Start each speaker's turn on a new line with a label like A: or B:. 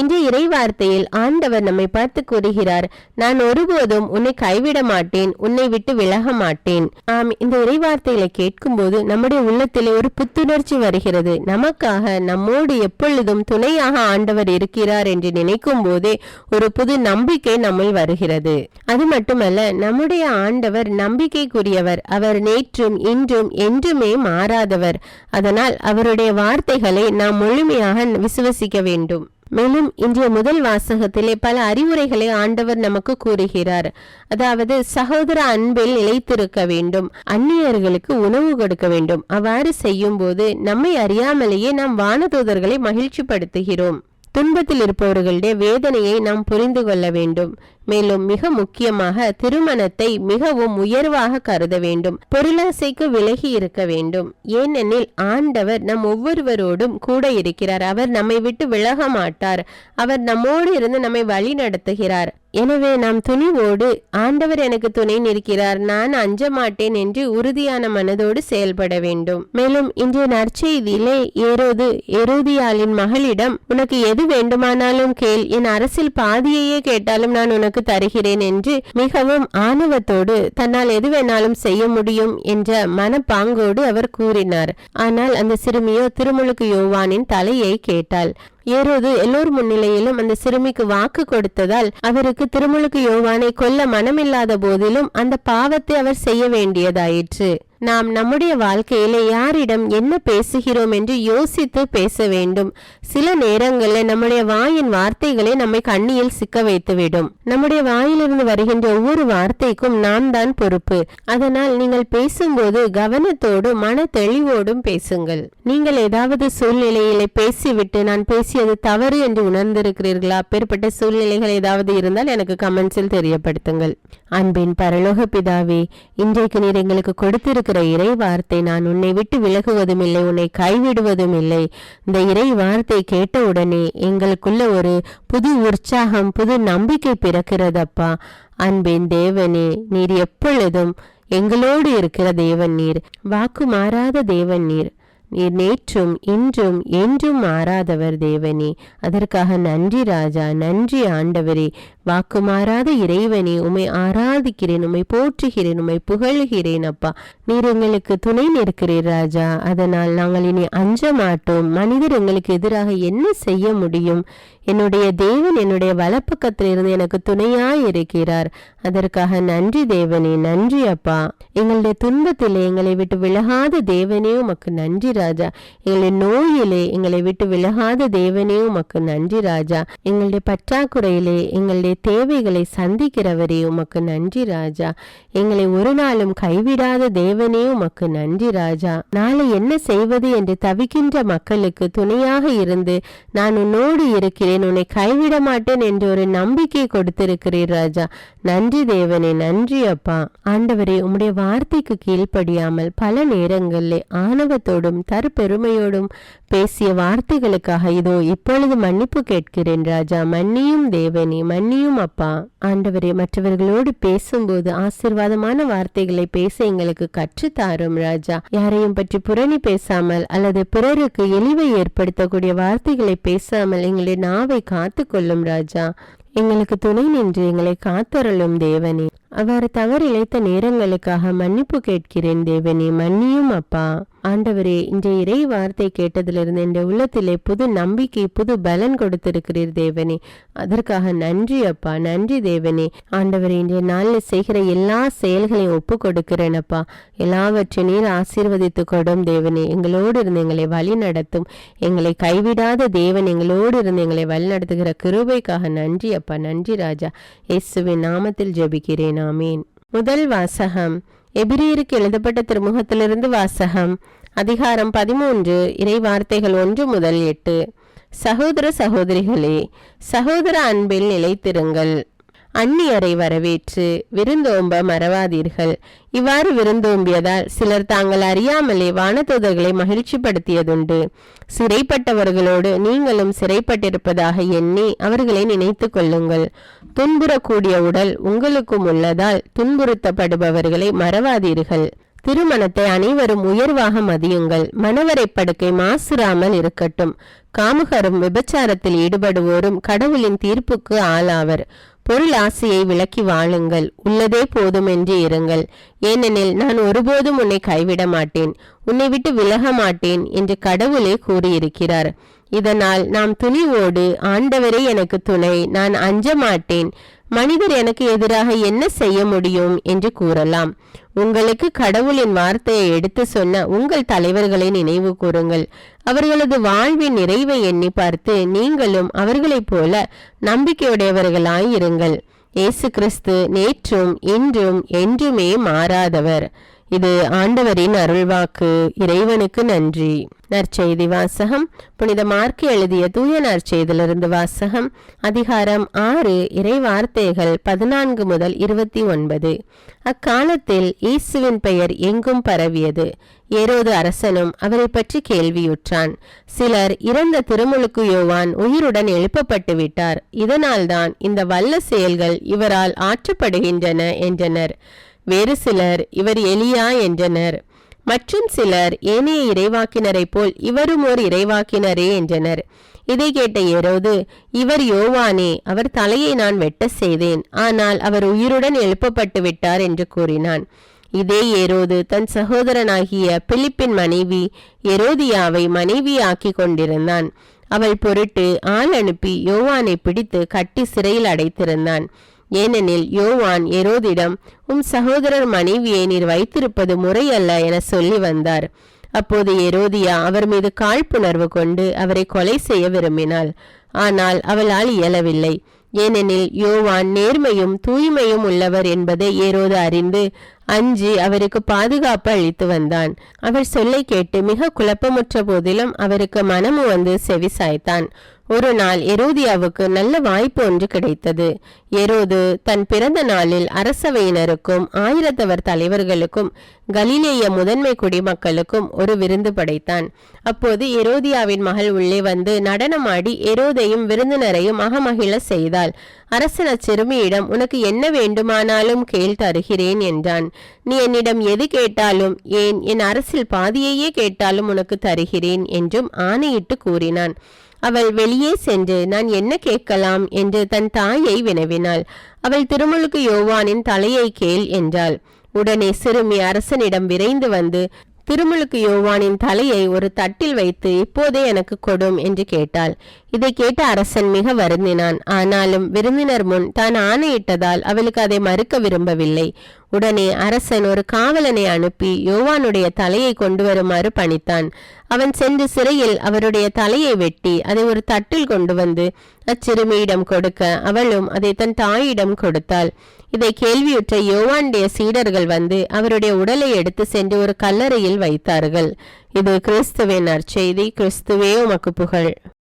A: இன்றைய இறைவார்த்தையில் ஆண்டவர் நம்மை பார்த்து கூறுகிறார் நான் ஒருபோதும் உன்னை கைவிட மாட்டேன் உன்னை விட்டு விலக மாட்டேன். ஆம் இந்த இறைவார்த்தைகளை கேட்கும்போது நம்முடைய உள்ளத்திலே ஒரு புத்துணர்ச்சி வருகிறது. நமக்காக நம்மோடு எப்பொழுதும் துணையாக ஆண்டவர் இருக்கிறார் என்று நினைக்கும் போதே ஒரு புது நம்பிக்கை நம்மில் வருகிறது. அது மட்டுமல்ல நம்முடைய ஆண்டவர் நம்பிக்கைக்குரியவர். அவர் நேற்றும் இன்றும் என்றுமே மாறாதவர். அதனால் அவருடைய வார்த்தைகளை நாம் முழுமையாக விசுவசிக்க வேண்டும். மேலும் இன்றைய முதல் வாசகத்திலே பல அறிவுரைகளை ஆண்டவர் நமக்கு கூறுகிறார். அதாவது சகோதர அன்பில் நிலைத்திருக்க வேண்டும். அந்நியர்களுக்கு உணவு கொடுக்க வேண்டும். அவ்வாறு செய்யும் போது நம்மை அறியாமலேயே நாம் வானதூதர்களை மகிழ்ச்சிப்படுத்துகிறோம். துன்பத்தில் இருப்பவர்களுடைய வேதனையை நாம் புரிந்து கொள்ள வேண்டும். மேலும் மிக முக்கியமாக திருமணத்தை மிகவும் உயர்வாக கருத வேண்டும். பொருளாசைக்கு விலகி இருக்க வேண்டும். ஏனெனில் ஆண்டவர் நம் ஒவ்வொருவரோடும் கூட இருக்கிறார். அவர் நம்மை விட்டு விலக மாட்டார். அவர் நம்மோடு இருந்து நம்மை வழி நடத்துகிறார் எனவே நாம் துணிவோடு ஆண்டவர் எனக்கு துணை நிற்கிறார் நான் அஞ்ச மாட்டேன் என்று உறுதியான மனதோடு செயல்பட வேண்டும். மேலும் இன்றைய நற்செய்தியிலே ஏரோது எரோதியாளின் மகளிடம் உனக்கு எது வேண்டுமானாலும் கேள் என் அரசில் பாதியையே கேட்டாலும் நான் உனக்கு தருகிறேன் என்று மிகவும் ஆணவத்தோடு தன்னால் எது வேணாலும் செய்ய முடியும் என்ற மனப்பாங்கோடு அவர் கூறினார். ஆனால் அந்த சிறுமியோ திருமுழுக்கு யோவானின் தலையை கேட்டாள். ஏரோது எல்லோர் முன்னிலையிலும் அந்த சிறுமிக்கு வாக்கு கொடுத்ததால் அவருக்கு திருமுழுக்கு யோவானை கொல்ல மனமில்லாத போதிலும் அந்த பாவத்தை அவர் செய்ய வேண்டியதாயிற்று. நாம் நம்முடைய வாழ்க்கையில யாரிடம் என்ன பேசுகிறோம் என்று யோசித்து பேச வேண்டும். சில நேரங்களில் நம்முடைய வாயின் வார்த்தைகளே நம்மை கண்ணியில் சிக்க வைத்துவிடும். நம்முடைய வாயிலிருந்து வருகின்ற ஒவ்வொரு வார்த்தைக்கும் நாம் தான் பொறுப்பு. அதனால் நீங்கள் பேசும்போது கவனத்தோடும் மன தெளிவோடும் பேசுங்கள். நீங்கள் ஏதாவது சூழ்நிலையில பேசிவிட்டு நான் பேசியது தவறு என்று உணர்ந்திருக்கிறீர்களா? அப்பேற்பட்ட சூழ்நிலைகள் ஏதாவது இருந்தால் எனக்கு கமெண்ட்ஸில் தெரியப்படுத்துங்கள். அன்பின் பரலோக பிதாவே இன்றைக்கு நீர் எங்களுக்கு கொடுத்திருக்க இருக்கிற இறை வார்த்தை நான் உன்னை விட்டு விலகுவதும் இல்லை உன்னை கைவிடுவதும் இல்லை இந்த இறை வார்த்தை கேட்டவுடனே எங்களுக்குள்ள ஒரு புது உற்சாகம் புது நம்பிக்கை பிறக்கிறதப்பா. அன்பின் தேவனே நீர் எப்பொழுதும் எங்களோடு இருக்கிற தேவன் நீர். வாக்கு மாறாத தேவன் நீர். நீர் நேற்றும் இன்றும் என்றும் மாறாதவர் தேவனே. அதற்காக நன்றி ராஜா நன்றி ஆண்டவரே. வாக்கு மாறாத இறைவனே உமை ஆராதிக்கிறேன் உமை போற்றுகிறேன் உமை புகழ்கிறேன் அப்பா. நீர் எங்களுக்கு துணை நிற்கிறீர் ராஜா. அதனால் நாங்கள் இனி அஞ்ச மாட்டோம். மனிதர் எங்களுக்கு எதிராக என்ன செய்ய முடியும்? என்னுடைய தேவன் என்னுடைய வலப்பக்கத்திலிருந்து எனக்கு துணையாய் இருக்கிறார். அதற்காக நன்றி தேவனே நன்றி அப்பா. எங்களுடைய துன்பத்திலே எங்களை விட்டு விலகாத தேவனே உமக்கு நன்றி ராஜா. எங்களுடைய நோயிலே எங்களை விட்டு விலகாத தேவனே உமக்கு நன்றி ராஜா. எங்களுடைய பற்றாக்குறையிலே எங்களுடைய தேவைகளை சந்திக்கிறவரே உமக்கு நன்றி ராஜா. எங்களை ஒரு நாளும் கைவிடாத தேவனே உமக்கு நன்றி ராஜா. நாளை என்ன செய்வது என்று தவிக்கின்ற மக்களுக்கு துணையாக இருந்து நான் உன்னோடு இருக்கிறேன் நான் உன்னை கைவிட மாட்டேன் என்று ஒரு நம்பிக்கை கொடுத்திருக்கிறீர் ராஜா. நன்றி தேவனே நன்றி அப்பா. ஆண்டவரே உம்முடைய வார்த்தைக்கு கீழ்ப்படியாமல் பல நேரங்களில் ஆணவத்தோடும் தற்பெருமையோடும் பேசிய வார்த்தைகளுக்காக இதோ இப்பொழுது மன்னிப்பு கேட்கிறேன் ராஜா. மன்னியும் தேவனே மன்னியும் அப்பா. ஆண்டவரே மற்றவர்களோடு பேசும்போது ஆசிர்வாதமான வார்த்தைகளை பேச எங்களுக்கு கற்றுத்தாரும் ராஜா. யாரையும் பற்றி புரணி பேசாமல் அல்லது பிறருக்கு இழிவை ஏற்படுத்தக்கூடிய வார்த்தைகளை பேசாமல் எங்களுடைய நாவை காத்து கொள்ளும் ராஜா. எங்களுக்கு துணை நின்று எங்களை காத்தருளும் தேவனே. அவ்வாறு தவறிழைத்த நேரங்களுக்காக மன்னிப்பு கேட்கிறேன் தேவனே. மன்னியும் அப்பா. ஆண்டவரே இன்றைய இறை வார்த்தை கேட்டதிலிருந்து என் உள்ளத்திலே புது நம்பிக்கை புது பலன் கொடுத்திருக்கிறீர் தேவனே. அதற்காக நன்றி அப்பா நன்றி தேவனே. ஆண்டவரே இன்றைய நாளில் செய்கிற எல்லா செயல்களையும் ஒப்பு கொடுக்கிறேன் அப்பா எல்லாவற்றையும் நீர் ஆசீர்வதித்து கொடும் தேவனே. எங்களோடு இருந்து எங்களை வழி நடத்தும் எங்களை கைவிடாத தேவன் எங்களோடு இருந்து எங்களை வழி நடத்துகிற கிருபைக்காக நன்றி அப்பா நன்றி ராஜா. இயேசுவின் நாமத்தில் ஜெபிக்கிறேன். ஆமீன். முதல் வாசகம். எபிரியருக்கு எழுதப்பட்ட திருமுகத்திலிருந்து வாசகம். அதிகாரம் பதிமூன்று இறை வார்த்தைகள் ஒன்று முதல் எட்டு. சகோதர சகோதரிகளே சகோதர அன்பில் நிலைத்திருங்கள். அந்நியரை வரவேற்று விருந்தோம்ப மறவாதீர்கள். இவ்வாறு விருந்தோம்பியதால் சிலர் தாங்கள் அறியாமலே வானதூதர்களை மகிழ்ச்சிப்படுத்தியதுண்டு. சிறைப்பட்டவர்களோடு நீங்களும் சிறைப்பட்டிருப்பதாக எண்ணி அவர்களை நினைத்து கொள்ளுங்கள். துன்புறக்கூடிய உடல் உங்களுக்கும் உள்ளதால் துன்புறுத்தப்படுபவர்களை மறவாதீர்கள். திருமணத்தை அனைவரும் உயர்வாக மதியுங்கள். மணவரை படுக்கை மாசுறாமல் இருக்கட்டும். காமுகரும் விபச்சாரத்தில் ஈடுபடுவோரும் கடவுளின் தீர்ப்புக்கு ஆளாவர். பொருள் ஆசையை விலக்கி வாழுங்கள். உள்ளதே போதும் என்று இருங்கள். ஏனெனில் நான் ஒருபோதும் உன்னை கைவிட மாட்டேன். உன்னை விட்டு விலக மாட்டேன் என்று கடவுளே கூறியிருக்கிறார். இதனால் நாம் துணிவோடு ஆண்டவரே எனக்கு துணை. நான் அஞ்ச மாட்டேன். மனிதர் எனக்கு எதிராக என்ன செய்ய முடியும் என்று கூறலாம். உங்களுக்கு கடவுளின் வார்த்தையை எடுத்து சொன்ன உங்கள் தலைவர்களை நினைவு கூறுங்கள். அவர்களது வாழ்வின் நிறைவை எண்ணி பார்த்து நீங்களும் அவர்களைப் போல நம்பிக்கையுடையவர்களாயிருங்கள் இயேசு கிறிஸ்து நேற்றும் இன்றும் என்றுமே மாறாதவர். இது ஆண்டவரின் அருள்வாக்கு. இறைவனுக்கு நன்றி. நற்செய்தி வாசகம். புனித மார்க்கு எழுதிய தூய நற்செய்தியிலிருந்து வாசகம். அதிகாரம் ஆறு இறை வார்த்தைகள் பதினான்கு முதல் இருபத்தி ஒன்பது. அக்காலத்தில் இயேசுவின் பெயர் எங்கும் பரவியது. ஏரோது அரசனும் அவரை பற்றி கேள்வியுற்றான். சிலர் இறந்த திருமுழுக்கு யோவான் உயிருடன் எழுப்பப்பட்டு விட்டார். இதனால்தான் இந்த வல்ல செயல்கள் இவரால் ஆற்றப்படுகின்றன என்றனர். வேறு சிலர் இவர் எலியா என்றனர். மற்றும் சிலர் ஏனைய இறைவாக்கினரைப் போல் இவரும் ஓர் இறைவாக்கினரே என்றனர். இதை கேட்ட ஏரோது இவர் யோவானே அவர் தலையை நான் வெட்ட செய்தேன் ஆனால் அவர் உயிருடன் எழுப்பப்பட்டு விட்டார் என்று கூறினான். இதே ஏரோது தன் சகோதரனாகிய பிலிப்பின் மனைவி எரோதியாவை மனைவியாக்கி கொண்டிருந்தான். அவள் பொருட்டு ஆள் அனுப்பி யோவானை பிடித்து கட்டி சிறையில் அடைத்திருந்தான். ஏனெனில் யோவான் எரோதிடம் உம் சகோதரர் மனைவியை நீர் வைத்திருப்பது முறையல்ல என சொல்லி வந்தார். அப்போது எரோதியா அவர் மீது காழ்ப்புணர்வு கொண்டு அவரை கொலை செய்ய விரும்பினாள். ஆனால் அவளால் இயலவில்லை. ஏனெனில் யோவான் நேர்மையும் தூய்மையும் உள்ளவர் என்பதை ஏரோது அறிந்து அஞ்சி அவருக்கு பாதுகாப்பு அளித்து வந்தான். அவர் சொல்லை கேட்டு மிக குழப்பமுற்ற போதிலும் அவருக்கு மனமு வந்து செவி சாய்த்தான். ஒரு நாள் எரோதியாவுக்கு நல்ல வாய்ப்பு ஒன்று கிடைத்தது. எரோது தன் பிறந்த நாளில் அரசவையினருக்கும் ஆயிரத்தவர் தலைவர்களுக்கும் கலிலேய முதன்மை குடிமக்களுக்கும் ஒரு விருந்து படைத்தான். அப்போது எரோதியாவின் மகள் உள்ளே வந்து நடனமாடி எரோதையும் விருந்தினரையும் அகமகிழ செய்தாள். அரசன் அச்சிறுமியிடம் உனக்கு என்ன வேண்டுமானாலும் கேள் தருகிறேன் என்றான். நீ என்னிடம் எது கேட்டாலும் ஏன் என் அரசில் பாதியையே கேட்டாலும் உனக்கு தருகிறேன் என்றும் ஆணையிட்டு கூறினான். அவள் வெளியே சென்று நான் என்ன கேட்கலாம்? என்று தன் தாயை வினவினாள். அவள் திருமுழுக்கு யோவானின் தலையை கேள் என்றாள். உடனே சிறுமி அரசனிடம் விரைந்து வந்து திருமுழுக்கு யோவானின் தலையை ஒரு தட்டில் வைத்து இப்போதே எனக்கு கொடும் என்று கேட்டாள். இதை கேட்ட அரசன் மிக வருந்தினான். ஆனாலும் விருந்தினர் முன் தான் ஆணையிட்டதால் அவளுக்கு அதை மறுக்க விரும்பவில்லை. உடனே அரசன் ஒரு காவலனை அனுப்பி யோவானுடைய தலையை கொண்டு வருமாறு பணித்தான். அவன் சென்று சிறையில் அவருடைய தலையை வெட்டி அதை ஒரு தட்டில் கொண்டு வந்து அச்சிறுமியிடம் கொடுக்க. அவளும் அதை தன் தாயிடம் கொடுத்தாள். இதை கேள்வியுற்ற யோவானுடைய சீடர்கள் வந்து அவருடைய உடலை எடுத்து சென்று ஒரு கல்லறையில் வைத்தார்கள். இது கிறிஸ்துவின் நற்செய்தி. கிறிஸ்துவே உமக்கு புகழ்.